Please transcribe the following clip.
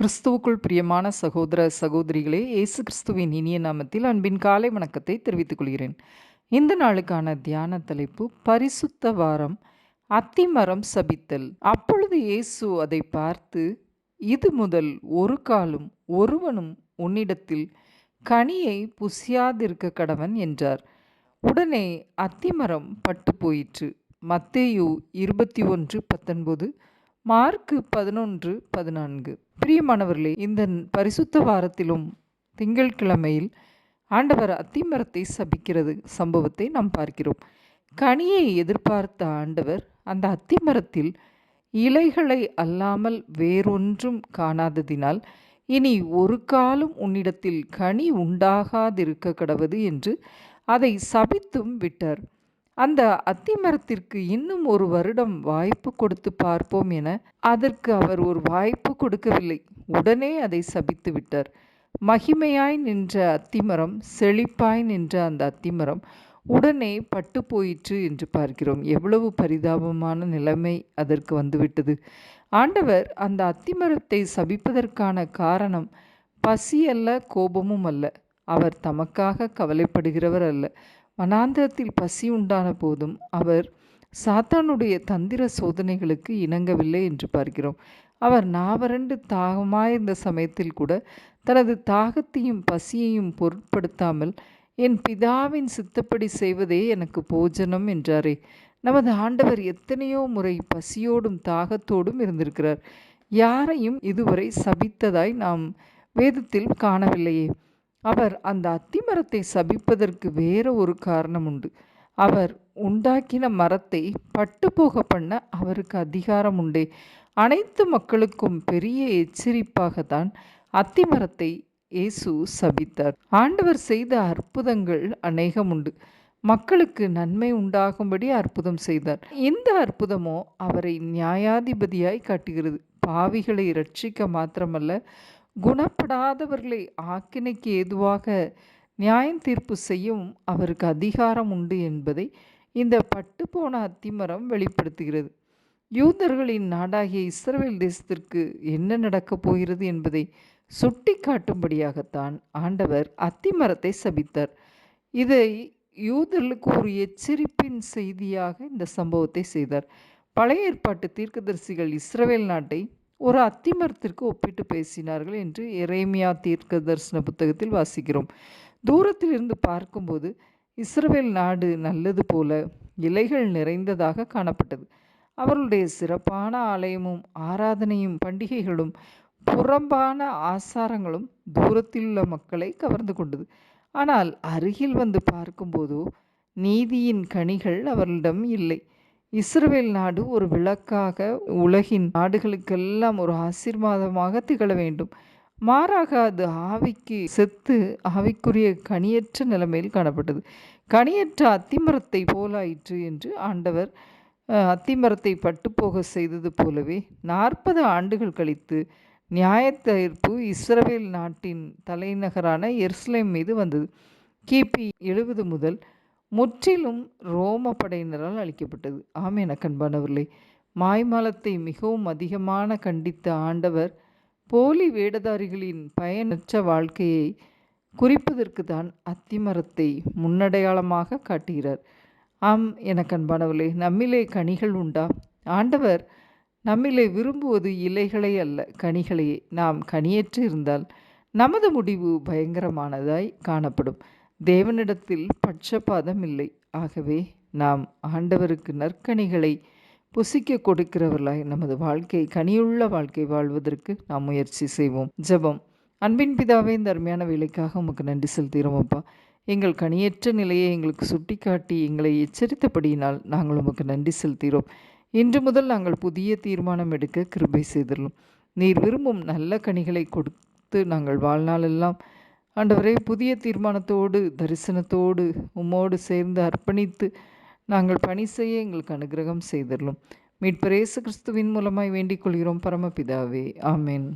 கிறிஸ்துவுக்குள் பிரியமான சகோதர சகோதரிகளே இயேசு கிறிஸ்துவின் இனிய நாமத்தில் அன்பின் காலை வணக்கத்தை தெரிவித்துக் கொள்கிறேன். இந்த நாளுக்கான தியான தலைப்பு பரிசுத்த வாரம் அத்திமரம் சபித்தல். அப்பொழுது இயேசு அதை பார்த்து இது முதல் ஒரு காலும் ஒருவனும் உன்னிடத்தில் கனியை புசியாதிருக்க கடவன் என்றார். உடனே அத்திமரம் பட்டு போயிற்று. மத்தேயு இருபத்தி ஒன்று பத்தொன்பது மார்க்கு பதினொன்று பதினான்கு. பிரியமானவர்களே இந்த பரிசுத்த வாரத்திலும் திங்கட்கிழமையில் ஆண்டவர் அத்திமரத்தை சபிக்கிறது சம்பவத்தை நாம் பார்க்கிறோம். கனியை எதிர்பார்த்த ஆண்டவர் அந்த அத்திமரத்தில் இலைகளை அல்லாமல் வேறொன்றும் காணாததினால் இனி ஒரு காலம் உன்னிடத்தில் கனி உண்டாகாதிருக்க கடவது என்று அதை சபித்தும் விட்டார். அந்த அத்திமரத்திற்கு இன்னும் ஒரு வருடம் வாய்ப்பு கொடுத்து பார்ப்போம் என அதற்கு அவர் ஒரு வாய்ப்பு கொடுக்கவில்லை. உடனே அதை சபித்து விட்டார். மகிமையாய் நின்ற அத்திமரம் செழிப்பாய் நின்ற அந்த அத்திமரம் உடனே பட்டு போயிற்று என்று பார்க்கிறோம். எவ்வளவு பரிதாபமான நிலைமை அதற்கு வந்துவிட்டது. ஆண்டவர் அந்த அத்திமரத்தை சபிப்பதற்கான காரணம் பசி அல்ல கோபமும் அல்ல. அவர் தமக்காக கவலைப்படுகிறவர் அல்ல. வனாந்தரத்தில் பசி உண்டான போதும் அவர் சாத்தானுடைய தந்திர சோதனைகளுக்கு இணங்கவில்லை என்று பார்க்கிறோம். அவர் நாவரண்டு தாகமாயிருந்த சமயத்தில் கூட தனது தாகத்தையும் பசியையும் பொருட்படுத்தாமல் என் பிதாவின் சித்தப்படி செய்வதே எனக்கு போஜனம் என்றாரே. நமது ஆண்டவர் எத்தனையோ முறை பசியோடும் தாகத்தோடும் இருந்திருக்கிறார். யாரையும் இதுவரை சபித்ததாய் நாம் வேதத்தில் காணவில்லையே. அவர் அந்த அத்திமரத்தை சபிப்பதற்கு வேற ஒரு காரணம் உண்டு. அவர் உண்டாக்கின மரத்தை பட்டு போக பண்ண அவருக்கு அதிகாரம் உண்டே. அனைத்து மக்களுக்கும் பெரிய எச்சரிப்பாகத்தான் அத்திமரத்தை இயேசு சபித்தார். ஆண்டவர் செய்த அற்புதங்கள் அநேகம் உண்டு. மக்களுக்கு நன்மை உண்டாகும்படி அற்புதம் செய்தார். இந்த அற்புதமோ அவரை நியாயாதிபதியாய் காட்டுகிறது. பாவிகளை ரட்சிக்க மாத்திரமல்ல குணப்படாதவர்களை ஆக்கினைக்கு ஏதுவாக நியாயம் தீர்ப்பு செய்யவும் அவருக்கு அதிகாரம் உண்டு என்பதை இந்த பட்டு போன அத்திமரம் வெளிப்படுத்துகிறது. யூதர்களின் நாடாகிய இஸ்ரேல் தேசத்திற்கு என்ன நடக்கப் போகிறது என்பதை சுட்டி காட்டும்படியாகத்தான் ஆண்டவர் அத்திமரத்தை சபித்தார். இதை யூதர்களுக்கு ஒரு எச்சரிப்பின் செய்தியாக இந்த சம்பவத்தை செய்தார். பழைய ஏற்பாட்டு தீர்க்கதரிசிகள் இஸ்ரேல் நாட்டை ஒரு அத்திமரத்திற்கு ஒப்பிட்டு பேசினார்கள் என்று எரேமியா தீர்க்க தரிசன புத்தகத்தில் வாசிக்கிறோம். தூரத்தில் இருந்து பார்க்கும்போது இஸ்ரவேல் நாடு நல்லது போல இலைகள் நிறைந்ததாக காணப்பட்டது. அவர்களுடைய சிறப்பான ஆலயமும் ஆராதனையும் பண்டிகைகளும் புறம்பான ஆசாரங்களும் தூரத்தில் உள்ள மக்களை கவர்ந்து கொண்டது. ஆனால் அருகில் வந்து பார்க்கும்போதோ நீதியின் கனிகள் அவர்களிடம் இல்லை. இஸ்ரேல் நாடு ஒரு விளக்காக உலகின் நாடுகளுக்கெல்லாம் ஒரு ஆசீர்வாதமாக திகழ வேண்டும். மாறாக அது ஆவிக்கு செத்து ஆவிக்குரிய கனியற்ற நிலைமையில் காணப்பட்டது. கனியற்ற அத்திமரத்தை போலாயிற்று என்று ஆண்டவர் அத்திமரத்தை பட்டுப்போக செய்தது போலவே நாற்பது ஆண்டுகள் கழித்து நியாயத்தீர்ப்பு இஸ்ரவேல் நாட்டின் தலைநகரான எர்ஸ்லேம் மீது வந்தது. கிபி எழுபது முதல் முற்றிலும் ரோம படையினரால் அளிக்கப்பட்டது ஆம் ஆமேன கண்பானவர்களே மாய்மலத்தை மிகவும் அதிகமான கண்டித்த ஆண்டவர் போலி வேடதாரிகளின் பயனற்ற வாழ்க்கையை குறிப்பதற்கு தான் அத்திமரத்தை முன்னடையாளமாக காட்டுகிறார். ஆம் என கண்பானவர்களே நம்மிலே கனிகள் உண்டா? ஆண்டவர் நம்மிலே விரும்புவது இலைகளை அல்ல கனிகளையே நாம் கனியற்று இருந்தால் நமது முடிவு பயங்கரமானதாய் காணப்படும். தேவனிடத்தில் பட்சபாதம் இல்லை ஆகவே நாம் ஆண்டவருக்கு நற்கனிகளை புசிக்க கொடுக்கிறவர்களாய் நமது வாழ்க்கை கனியுள்ள வாழ்க்கை வாழ்வதற்கு நாம் முயற்சி செய்வோம். ஜெபம். அன்பின் பிதாவே இந்த அருமையான வேலைக்காக உமக்கு நன்றி செலுத்துகிறோம் அப்பா. எங்கள் கனியற்ற நிலையை எங்களுக்கு சுட்டிக்காட்டி எங்களை எச்சரித்தபடியினால் நாங்கள் உமக்கு நன்றி செலுத்துகிறோம். இன்று முதல் நாங்கள் புதிய தீர்மானம் எடுக்க கிருபை செய்துள்ளோம். நீர் விரும்பும் நல்ல கனிகளை கொடுத்து நாங்கள் வாழ்நாளெல்லாம் ஆண்டவரே புதிய தீர்மானத்தோடு தரிசனத்தோடு உம்மோடு சேர்ந்து அர்ப்பணித்து நாங்கள் பணி செய்ய எங்களுக்கு அனுகிரகம் செய்திடலும் மீட்பரேசு கிறிஸ்துவின் மூலமாய் வேண்டிக் கொள்கிறோம் பரமபிதாவே. ஆமேன்.